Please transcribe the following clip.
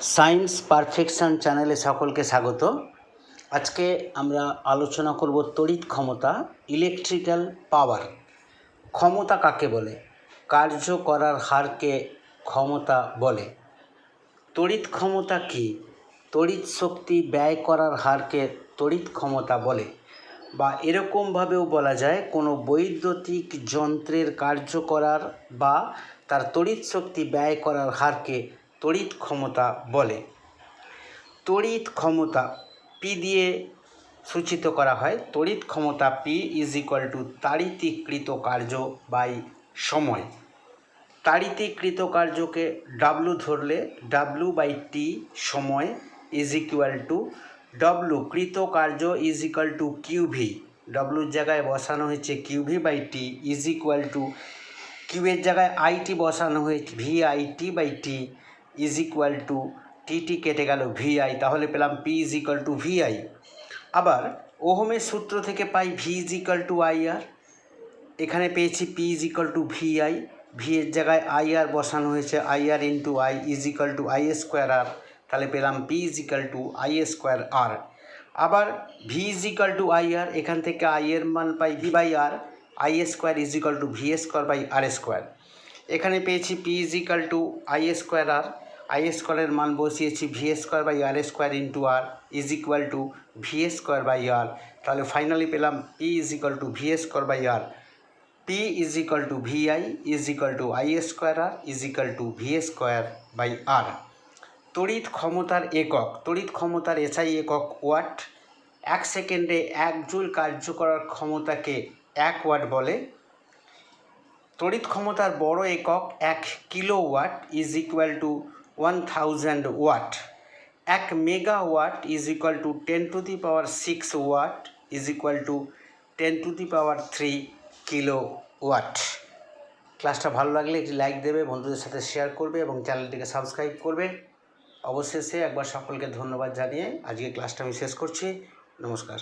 Science perfection চ্যানেলে সকলকে স্বাগত। আজকে আমরা আলোচনা করব তড়িৎ ক্ষমতা ইলেকট্রিক্যাল পাওয়ার ক্ষমতা কাকে বলে? কার্য করার হারকে ক্ষমতা বলে। তড়িৎ ক্ষমতা কী? তড়িৎ শক্তি ব্যয় করার হারকে তড়িৎ ক্ষমতা বলে। বা এরকমভাবেও বলা যায়, কোনো বৈদ্যুতিক যন্ত্রের কার্য করার বা তার তড়িৎ শক্তি ব্যয় করার হারকে তড়িৎ ক্ষমতা বলে। তড়িৎ ক্ষমতা পি দিয়ে সূচিত করা হয়। তড়িৎ ক্ষমতা পি ইজ ইকুয়াল টু তাড়িতিকৃত কার্য বাই সময়। তাড়িতিকৃত কার্যকে ডাব্লু ধরলে ডাব্লু বাই টি সময় ইজ ইকুয়াল টু ডব্লু কৃত কার্য is equal to Q V ডব্লুর জায়গায় বসানো হয়েছে Q V by T is equal to কিউয়ের জায়গায় আইটি বসানো হয়েছে V I T by T is equal to T T কেটে গেল ভি আই তাহলে পেলাম P is equal to V I আবার ওহমের সূত্র থেকে পাই V is equal to I R এখানে পেয়েছি P is equal to V I V এর জায়গায় আই আর বসানো হয়েছে I R into I is equal to I square R তাহলে পেলাম P is equal to I square R আবার V is equal to I R এখান থেকে I এর মান পাই V by R I square is equal to V square by R square এখানে পেয়েছি P is equal to I square R I স্কোয়ারের মান বসিয়েছি V square by R square into R is equal to V square by R. তাহলে finally পেলাম P is equal to V square by R. P is equal to V I is equal to I square R is equal to V square by R. তড়িৎ ক্ষমতার একক, তড়িৎ ক্ষমতার SI একক watt, এক সেকেন্ডে এক জুল কার্য করার ক্ষমতাকে এক ওয়াট বলে। তড়িৎ ক্ষমতার বড় একক এক kilowatt is equal to one thousand watt এক megawatt is equal to ten to the power six watt is equal to ten to the power three kilowatt ক্লাসটা ভালো লাগলে একটি লাইক দেবে, বন্ধুদের সাথে শেয়ার করবে এবং চ্যানেলটিকে সাবস্ক্রাইব করবে। অবশেষে একবার সকলকে ধন্যবাদ জানিয়ে আজকে ক্লাসটা আমি শেষ করছি। নমস্কার।